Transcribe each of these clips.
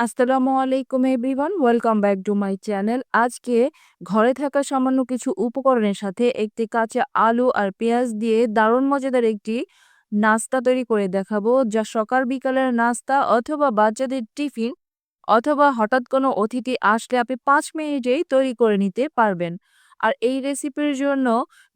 আসসালামু আলাইকুম everyone, welcome back to my channel. আজকে ঘরে থাকা সামান্য কিছু উপকরণের সাথে একটি কাঁচা আলু আর পেঁয়াজ দিয়ে দারুণ মজাদার একটি নাস্তা তৈরি করে দেখাবো, যা সকাল বিকালের নাস্তা অথবা বাচ্চাদের টিফিন অথবা হঠাৎ কোনো অতিথি আসলে আপনি পাঁচ মিনিটেই তৈরি করে নিতে পারবেন। আর এই রেসিপির জন্য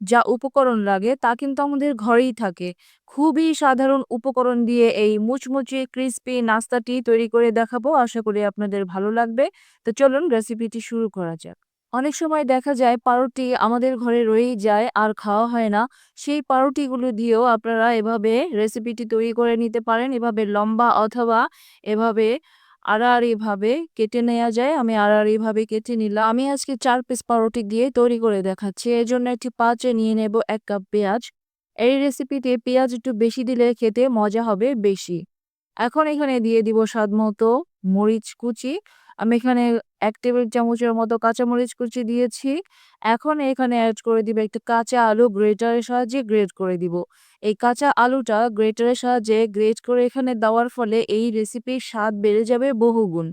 যা উপকরণ লাগে তা কিন্তু আমাদের ঘরেই থাকে। খুবই সাধারণ উপকরণ দিয়ে এই মুচমুচে ক্রিস্পি নাস্তাটি তৈরি করে দেখাবো, আশা করি আপনাদের ভালো লাগবে। তো চলুন রেসিপিটি শুরু করা যাক। অনেক সময় দেখা যায় পাউরুটি আমাদের ঘরে রয়েই যায়, আর খাওয়া হয় না। সেই পাউরুটিগুলো দিয়েও আপনারা এভাবে রেসিপিটি তৈরি করে নিতে পারেন। এভাবে লম্বা অথবা এভাবে আড়াআড়িভাবে কেটে নেওয়া যায়। আমি আড়াআড়িভাবে কেটে নিলাম। আমি আজকে চার পিস পাউরুটি দিয়ে তৈরি করে দেখাচ্ছি। এই জন্য একটি পাত্রে নিয়ে নেব এক কাপ পেঁয়াজ। এই রেসিপিতে পেঁয়াজ একটু বেশি দিলে খেতে মজা হবে বেশি। এখন এখানে দিয়ে দিব স্বাদ মতো মরিচ কুচি। আমি এখানে এক টেবিল চামচের মতো কাঁচামরিচ কুচি দিয়েছি। এখন এখানে অ্যাড করে দিব একটু কাঁচা আলু গ্রেটারের সাহায্যে গ্রেট করে দিব। এই কাঁচা আলুটা গ্রেটারের সাহায্যে গ্রেট করে এখানে দেওয়ার ফলে এই রেসিপির স্বাদ বেড়ে যাবে বহুগুণ।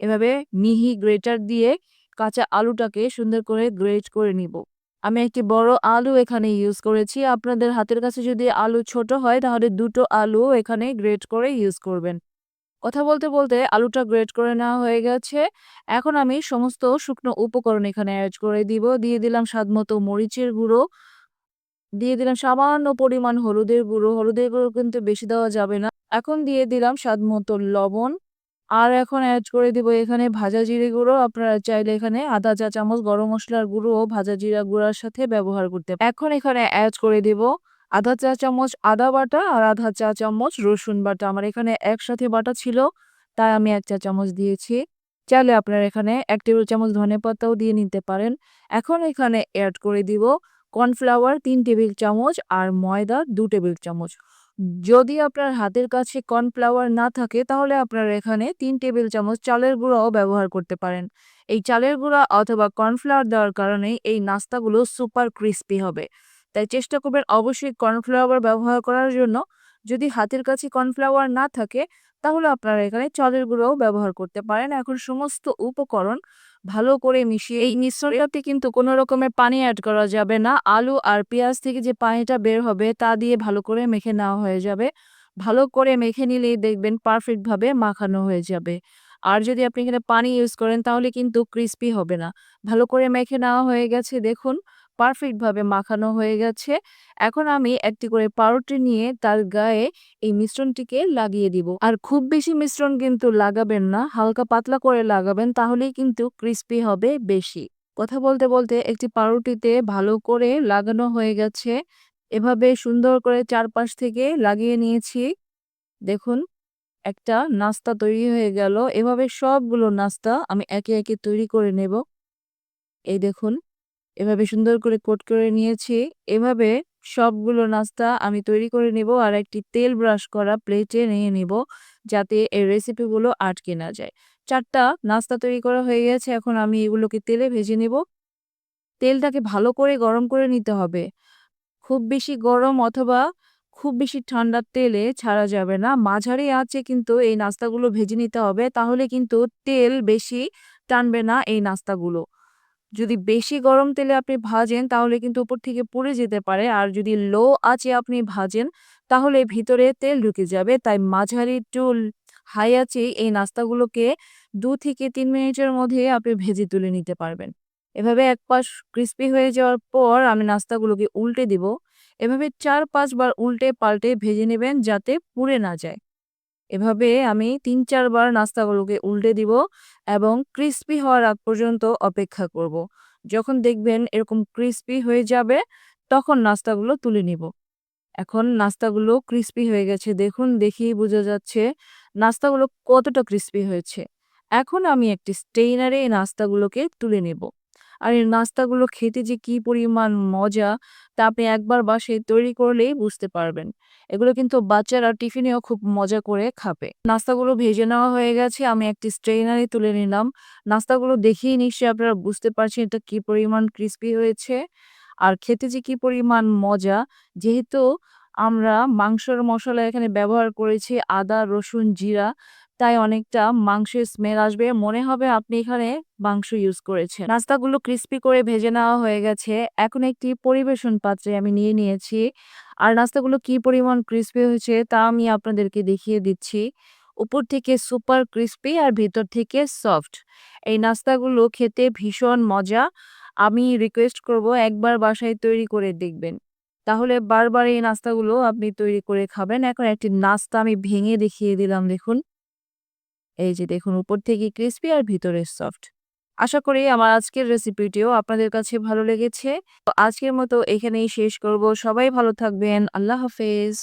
এভাবে মিহি গ্রেটার দিয়ে কাঁচা আলুটাকে সুন্দর করে গ্রেট করে নিব। আমি একটি বড় আলু এখানে ইউজ করেছি। আপনাদের হাতের কাছে যদি আলু ছোট হয়, তাহলে দুটো আলু এখানে গ্রেট করে ইউজ করবেন। কথা বলতে বলতে আলুটা গ্রেট করে নেওয়া হয়ে গেছে। এখন আমি সমস্ত শুকনো উপকরণ এখানে অ্যাড করে দিব। দিয়ে দিলাম স্বাদ মতো মরিচের গুঁড়ো। দিয়ে দিলাম সামান্য পরিমাণ হলুদের গুঁড়ো। হলুদের গুঁড়ো কিন্তু বেশি দেওয়া যাবে না। এখন দিয়ে দিলাম স্বাদ মতো লবণ। আর এখন অ্যাড করে দিব এখানে ভাজা জিরে গুঁড়ো। আপনারা চাইলে এখানে আধা চা চামচ গরম মশলার গুঁড়ো ভাজা জিরা গুঁড়ার সাথে ব্যবহার করতে এখন এখানে অ্যাড করে দিব আধা চা চামচ আদা বাটা আর আধা চা চামচ রসুন বাটা। আমার এখানে একসাথে বাটা ছিল, তাই আমি এক চা চামচ দিয়েছি। চাইলে আপনারা এখানে এক টেবিল চামচ ধনে পাতাও দিয়ে নিতে পারেন। এখন এখানে অ্যাড করে দিব কর্নফ্লাওয়ার তিন টেবিল চামচ আর ময়দা দু টেবিল চামচ। যদি আপনার হাতের কাছে কর্নফ্লাওয়ার না থাকে, তাহলে আপনারা এখানে তিন টেবিল চামচ চালের গুঁড়াও ব্যবহার করতে পারেন। এই চালের গুঁড়া অথবা কর্নফ্লাওয়ার দেওয়ার কারণে এই নাস্তাগুলো সুপার ক্রিস্পি হবে। তাই চেষ্টা করবেন অবশ্যই কর্নফ্লাওয়ার ব্যবহার করার জন্য। যদি হাতের কাছে কর্নফ্লাওয়ার না থাকে, তাহলে আপনারা এখানে চালের গুঁড়োও ব্যবহার করতে পারেন। এখন সমস্ত উপকরণ ভালো করে মিশিয়ে এই মিশ্রণটাতে কিন্তু কোনো রকমের পানি অ্যাড করা যাবে না। আলু আর পেঁয়াজ থেকে যে পানিটা বের হবে, তা দিয়ে ভালো করে মেখে নেওয়া হয়ে যাবে। ভালো করে মেখে নিলেই দেখবেন পারফেক্টভাবে মাখানো হয়ে যাবে। আর যদি আপনি এখানে পানি ইউজ করেন, তাহলে কিন্তু ক্রিস্পি হবে না। ভালো করে মেখে নেওয়া হয়ে গেছে, দেখুন পারফেক্টভাবে মাখানো হয়ে গেছে। এখন আমি একটি করে পাউরুটি নিয়ে তার গায়ে এই মিশ্রণটিকে লাগিয়ে দিব। আর খুব বেশি মিশ্রণ কিন্তু লাগাবেন না, হালকা পাতলা করে লাগাবেন, তাহলেই কিন্তু ক্রিস্পি হবে বেশি। কথা বলতে বলতে একটি পাউরুটিতে ভালো করে লাগানো হয়ে গেছে। এভাবে সুন্দর করে চারপাশ থেকে লাগিয়ে নিয়েছি। দেখুন একটা নাস্তা তৈরি হয়ে গেল। এভাবে সবগুলো নাস্তা আমি একে একে তৈরি করে নেব। এই দেখুন, এভাবে সুন্দর করে কোট করে নিয়েছি। এভাবে সবগুলো নাস্তা আমি তৈরি করে নিব আর একটি তেল ব্রাশ করা প্লেটে নিয়ে নেব যাতে এই রেসিপিগুলো আটকে না যায়। চারটা নাস্তা তৈরি করা হয়ে গেছে। এখন আমি এগুলোকে তেলে ভেজে নেব। তেলটাকে ভালো করে গরম করে নিতে হবে। খুব বেশি গরম অথবা খুব বেশি ঠান্ডার তেলে ছাড়া যাবে না। মাঝারি আঁচে কিন্তু এই নাস্তাগুলো ভেজে নিতে হবে। তাহলে কিন্তু তেল বেশি টানবে না এই নাস্তাগুলো। যদি বেশি গরম তেলে আপনি ভাজেন, তাহলে কিন্তু উপর থেকে পুড়ে যেতে পারে। আর যদি লো আঁচে আপনি ভাজেন, তাহলে ভিতরে তেল ঢুকে যাবে। তাই মাঝারি একটু হাই আঁচে এই নাস্তাগুলোকে দু থেকে তিন মিনিটের মধ্যে আপনি ভেজে তুলে নিতে পারবেন। এভাবে এক পাশ ক্রিস্পি হয়ে যাওয়ার পর আমি নাস্তাগুলোকে উল্টে দিব। এভাবে চার পাঁচবার উল্টে পাল্টে ভেজে নেবেন যাতে পুড়ে না যায়। এভাবে আমি তিন চারবার নাস্তাগুলোকে উল্টে দিব এবং ক্রিস্পি হওয়ার আগ পর্যন্ত অপেক্ষা করব। যখন দেখবেন এরকম ক্রিস্পি হয়ে যাবে, তখন নাস্তাগুলো তুলে নিব। এখন নাস্তাগুলো ক্রিস্পি হয়ে গেছে। দেখুন, দেখেই বোঝা যাচ্ছে নাস্তাগুলো কতটা ক্রিস্পি হয়েছে। এখন আমি একটি স্টেইনারে এই নাস্তাগুলোকে তুলে নেব। আর এই নাস্তাগুলো খেতে যে কি পরিমাণ মজা, তা আপনি একবার বাসায় তৈরি করলেই বুঝতে পারবেন। এগুলো কিন্তু বাচ্চারা টিফিনেও খুব মজা করে খাবে। নাস্তাগুলো ভেজে নেওয়া হয়ে গেছে, আমি একটি স্ট্রেনারে তুলে নিলাম। নাস্তাগুলো দেখেই নিশ্চয়ই আপনারা বুঝতে পারছেন এটা কি পরিমাণ ক্রিস্পি হয়েছে। আর খেতে যে কি পরিমাণ মজা, যেহেতু আমরা মাংসর মশলা এখানে ব্যবহার করেছি আদা, রসুন, জিরা তাই অনেকটা মাংসের স্মেল আসবে। মনে হবে আপনি এখানে মাংস ইউজ করেছেন। নাস্তাগুলো ক্রিস্পি করে ভেজে নেওয়া হয়ে গেছে। এখন একটি পরিবেশন পাত্রে আমি নিয়ে নিয়েছি। আর নাস্তাগুলো কি পরিমাণ ক্রিস্পি হয়েছে তা আমি আপনাদেরকে দেখিয়ে দিচ্ছি। উপর থেকে সুপার ক্রিস্পি আর ভিতর থেকে সফট এই নাস্তাগুলো খেতে ভীষণ মজা। আমি রিকোয়েস্ট করব একবার বাসায় তৈরি করে দেখবেন। তাহলে বারবার এই নাস্তাগুলো আপনি তৈরি করে খাবেন। এখন একটি নাস্তা আমি ভেঙে দেখিয়ে দিলাম, দেখুন। এই যে দেখুন, উপর থেকে ক্রিস্পি আর ভিতরে সফট আশা করি আমার আজকের রেসিপিটিও আপনাদের কাছে ভালো লেগেছে। তো আজকের মতো এখানেই শেষ করব। সবাই ভালো থাকবেন। আল্লাহ হাফেজ।